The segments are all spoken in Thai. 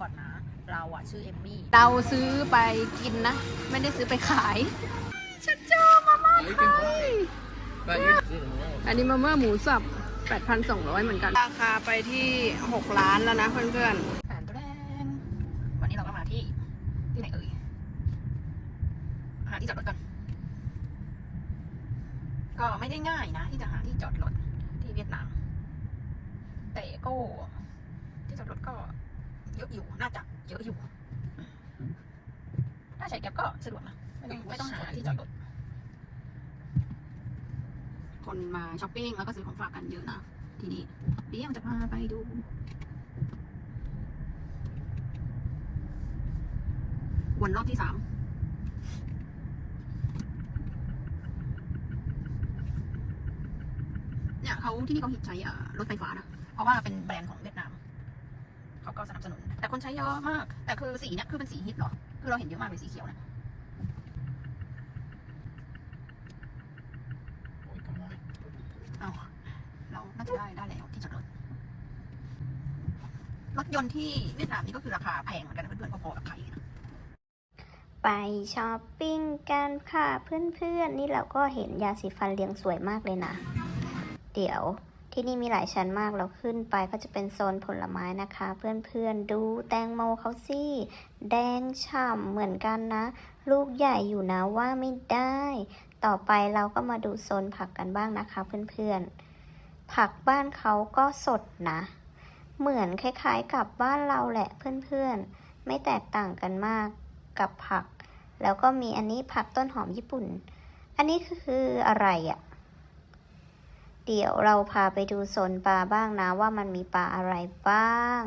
ก่อนนะ เราอะชื่อเอมมี่ เราซื้อไปกินนะ ไม่ได้ซื้อไปขาย ฉันเจอมาม่าไทย But you didn't know. อันนี้มาม่าหมูสับ 8,200 เหมือนกัน ราคาไปที่ 6 ล้านแล้วนะเพื่อนแผนแรกวันนี้เราก็มาที่ ที่ไหนเอ่ยหาที่จอดรถกัน ก็ไม่ได้ง่ายนะ ที่จะหาที่จอดรถที่เวียดนาม แต่ก็ที่จอดรถก็ เยอะอยู่น่าจะเยอะอยู่ ถ้าใช้แก๊ปก็สะดวกนะไม่ต้องไม่ต้องหาที่จอดรถคนมาช้อปปิ้งแล้วก็ซื้อของฝากกันเยอะนะทีนี้เดี๋ยวจะพาไปดูวนรอบที่สามเนี่ยเขาที่นี่เขาฮิตใช้รถไฟฟ้านะ เพราะว่าเป็นแบรนด์ของเวียดนาม เขาก็สนับสนุน แต่คนใช้เยอะมาก แต่คือสีเนี่ยคือเป็นสีฮิตเหรอ คือเราเห็นเยอะมากเลยสีเขียวนะ Oj, come on. เอาเราน่าจะได้ได้แล้วที่จอดรถรถยนต์ที่เวียดนามนี่ก็คือราคาแพงเหมือนกันนะเพื่อนๆพอๆกับไทยนะไปช้อปปิ้งกันค่ะเพื่อนๆนี่เราก็เห็นยาสีฟันเรียงสวยมากเลยนะ เดี๋ยว ที่นี่มีหลายชั้นมากเราขึ้นไปก็จะเป็นโซนผลไม้นะคะ เพื่อนๆดูแตงโมเขาสิแดงฉ่ำเหมือนกันนะ ลูกใหญ่อยู่นะว่าไม่ได้ ต่อไปเราก็มาดูโซนผักกันบ้างนะคะ เพื่อนๆ ผักบ้านเขาก็สดนะ เหมือนคล้ายๆกับบ้านเราแหละเพื่อนๆ ไม่แตกต่างกันมากกับผัก แล้วก็มีอันนี้ผักต้นหอมญี่ปุ่น อันนี้คืออะไรอะ่ะ เดี๋ยวเราพาไปดูโซนปลาบ้างนะว่ามันมีปลาอะไรบ้าง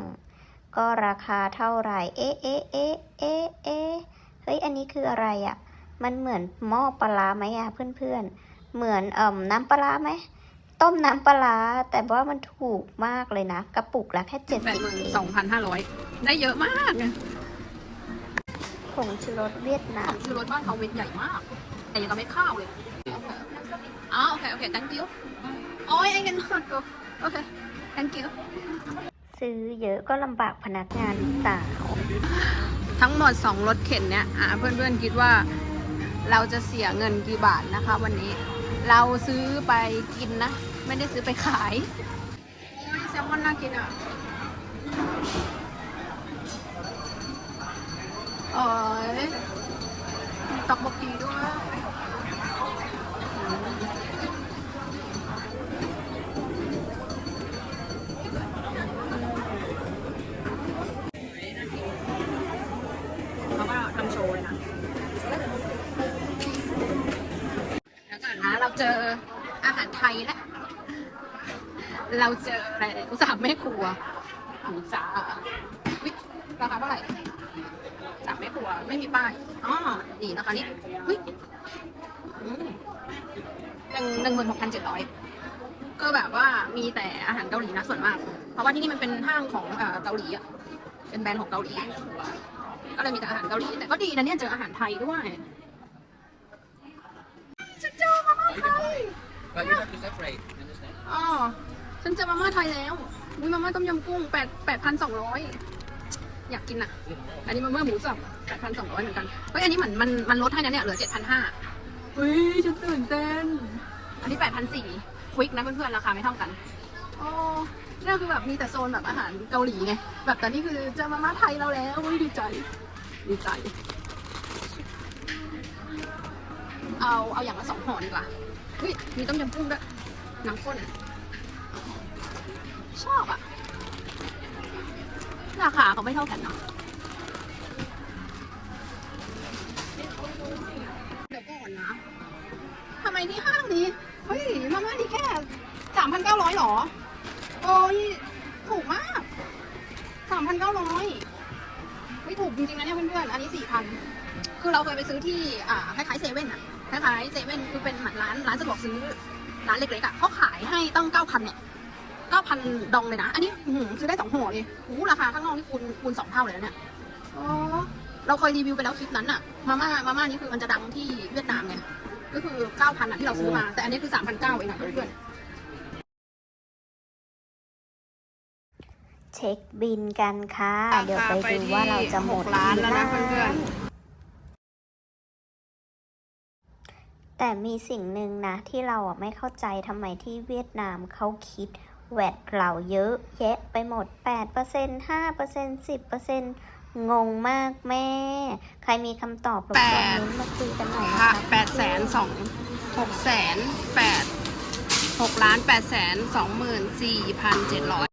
ก็ราคาเท่าไหร่ เอ๊ะเอ๊ะเอ๊ะเอ๊ะเอ๊ะเฮ้ย อันนี้คืออะไรอะ่ะ มันเหมือนหม้อปลาร้าไหมอะเพื่อนๆ เหมือนเอ่มน้ำปลาร้าไหม ต้มน้ำปลาร้าแต่ว่ามันถูกมากเลยนะ กระปุกละแค่เจ็ดสิบเอง82,500ได้เยอะมากนะผงชูรสเวียดนาขมองชูรสบ้านเขาเม็ดใหญ่มาก แต่ยังกับเม็ดข้าวเลย อ๋อโอเค โอเค thank you โอ้ย I cannot go โอเค thank you ซื้อเยอะก็ลำบากพนักงานสาว ทั้งหมด 2 รถเข็นเนี่ยอ่าเพื่อนๆคิดว่าเราจะเสียเงินกี่บาทนะคะ วันนี้ เราซื้อไปกินนะ ไม่ได้ซื้อไปขาย โอ้ยแซลมอนน่ากินอะ เราเจออาหารไทยแล้ว เราเจออะไรอุตสาห์แม่ครัวหมูจ๋าวิราคาเท่าไหร่สามแม่ครัวไม่มีป้ายอ๋อนี่ราคานี้วิหนึ่งหนึ่งหมื่นหกพันเจ็ดร้อยก็แบบว่ามีแต่อาหารเกาหลีนะส่วนมาก เพราะว่าที่นี่มันเป็นห้างของเอ่อเกาหลีอะเป็นแบรนด์ของเกาหลีก็เลยมีแต่อาหารเกาหลีแต่ก็ดีนะเนี่ยเจออาหารไทยด้วย But you have to separate. You understand? อ๋อฉันเจอมาม่าไทยแล้วมีมาม่าต้มยำกุ้งแปดแปดพันสองร้อยอยากกินอะ อันนี้มาม่าหมูสับแปดพันสองร้อยเหมือนกัน เฮ้ย อันนี้เหมือนมันมันลดให้นะเนี่ย เหลือเจ็ดพันห้าเฮ้ย ฉันตื่นเต้น อันนี้แปดพันสี่ควิกนะเพื่อนๆ ราคาไม่เท่ากันอ๋อนี่คือแบบมีแต่โซนแบบอาหารเกาหลีไง แบบแต่นี่คือเจอมาม่าไทยเราแล้วเฮ้ยดีใจ ดีใจ เอาเอาอย่างละสองห่อดีกว่า เฮ้ยมีต้มยำกุ้งด้วยน้ำข้นชอบอะราคาเขาไม่เท่ากันเนาะเดี๋ยวก่อนนะทำไมที่ห้างนี้ เฮ้ย มาม่านี่แค่สามพันเก้าร้อยหรอ โอ้ย ถูกมากสามพันเก้าร้อยไม่ถูกจริงๆนะเนี่ยเพื่อนๆ อันนี้สี่พัน คือเราเคยไปซื้อที่ อ่า คล้ายๆเซเว่นอะ คล้ายๆเซเว่นคือเป็นเหมือนร้านร้านสะดวกซื้อร้านเล็กๆอะเขาขายให้ตั้งเก้าพันเนี่ยเก้าพันดองเลยนะ อันนี้อื้อหือซื้อได้สองห่อเลยโอ้โหราคาข้างนอกนี่คูณคูณสองเท่าเลยนะเนี่ยอ๋อเราเคยรีวิวไปแล้วคลิปนั้นอะมาม่ามาม่านี่คือมันจะดังที่เวียดนามไงก็คือเก้าพันอะที่เราซื้อมา แต่อันนี้คือสามพันเก้าเองอะเพื่อนๆเช็คบินกันค่ะ เดี๋ยวไปดูว่าเราจะหมดล้านแล้วนะกี่เพื่อน แต่มีสิ่งหนึ่งนะที่เราอะไม่เข้าใจทำไมที่เวียดนามเขาคิดแวดเราเยอะแยะไปหมด 8% 5% 10%งงมากแม่ ใครมีคำตอบรบกวนเม้นต์มาคุยกันหน่อยๆนะค่ะคะแปดแสนสองหกแสนแปดหกล้านแปดแสนสองหมื่นสี่พันเจ็ดร้อย